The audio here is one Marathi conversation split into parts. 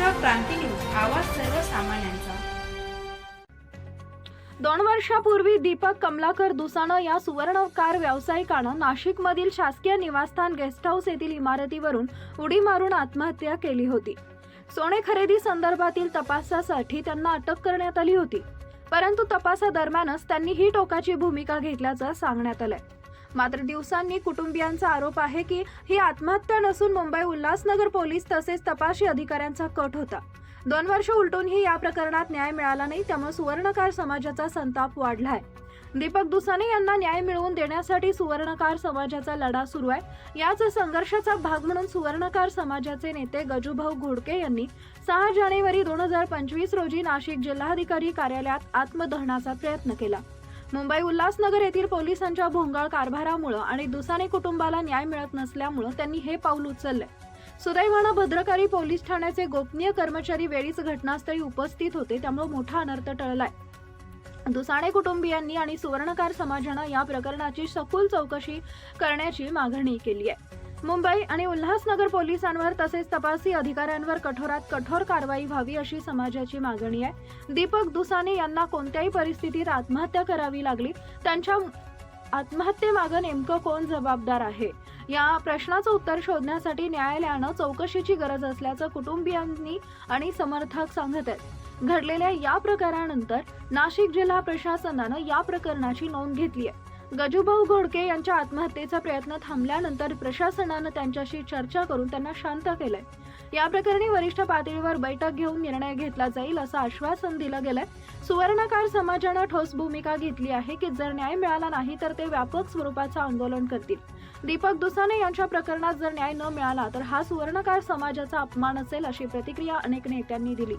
महाराष्ट्र क्रांती न्यूज आवाज सर्वसामान्यांचा. दोन वर्षापूर्वी दीपक कमलाकर दुसानं या सुवर्णकार व्यावसायिकानं नाशिकमधील शासकीय निवासस्थान गेस्ट हाऊस येथील इमारतीवरून उडी मारून आत्महत्या केली होती. सोने खरेदी संदर्भातील तपासासाठी त्यांना अटक करण्यात आली होती. परंतु तपासादरम्यानच त्यांनी ही टोकाची भूमिका घेतल्याचं सांगण्यात आलंय. मात्र दिवसांनी कुटुंबियांचा आरोप आहे की ही आत्महत्या नसून मुंबई उल्हासनगर पोलीस तसेच तपासी अधिकाऱ्यांचा कट होता. दोन वर्ष उलटूनही या प्रकरणात न्याय मिळाला नाही त्यामुळे सुवर्णकार समाजाचा संताप वाढलाय. दीपक दुसाने यांना न्याय मिळवून देण्यासाठी सुवर्णकार समाजाचा लढा सुरू आहे. याच संघर्षाचा भाग म्हणून सुवर्णकार समाजाचे नेते गजूभाऊ घोडके यांनी सहा जानेवारी दोन हजार पंचवीस रोजी नाशिक जिल्हाधिकारी कार्यालयात आत्मदहनाचा प्रयत्न केला. मुंबई उल्हासनगर येथील पोलिसांच्या भोंगाळ कारभारामुळे आणि दुसाने कुटुंबाला न्याय मिळत नसल्यामुळे त्यांनी हे पाऊल उचलले सुदैवानं भद्रकारी पोलीस ठाण्याचे गोपनीय कर्मचारी वेळीच घटनास्थळी उपस्थित होते त्यामुळे मोठा अनर्थ टळलाय. दुसाणे कुटुंबियांनी आणि सुवर्णकार समाजानं या प्रकरणाची सखोल चौकशी करण्याची मागणी केली आहे मुंबई आणि उल्हासनगर पोलिसांवर तसेच तपासी अधिकाऱ्यांवर कठोरात कठोर कारवाई व्हावी अशी समाजाची मागणी आहे. दीपक दुसाने यांना कोणत्याही परिस्थितीत आत्महत्या करावी लागली त्यांच्या आत्महत्येमागं नेमकं कोण जबाबदार आहे? या प्रश्नाचं उत्तर शोधण्यासाठी न्यायालयानं चौकशीची गरज असल्याचं कुटुंबियांनी आणि समर्थक सांगत आहेत. घडलेल्या या प्रकारानंतर नाशिक जिल्हा प्रशासनानं या प्रकरणाची नोंद घेतली आहे. गजूभाऊ घोडके यांच्या आत्महत्येचा प्रयत्न थांबल्यानंतर प्रशासनानं त्यांच्याशी चर्चा करून त्यांना शांत केलंय. या प्रकरणी वरिष्ठ पातळीवर बैठक घेऊन निर्णय घेतला जाईल असं आश्वासन दिलं गेलंय. सुवर्णकार समाजानं ठोस भूमिका घेतली आहे की जर न्याय मिळाला नाही तर ते व्यापक स्वरूपाचं आंदोलन करतील. दीपक दुसाने यांच्या प्रकरणात जर न्याय न मिळाला तर हा सुवर्णकार समाजाचा अपमान असेल अशी प्रतिक्रिया अनेक नेत्यांनी दिली.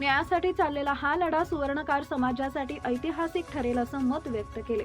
न्यायासाठी चाललेला हा लढा सुवर्णकार समाजासाठी ऐतिहासिक ठरेल असं मत व्यक्त केले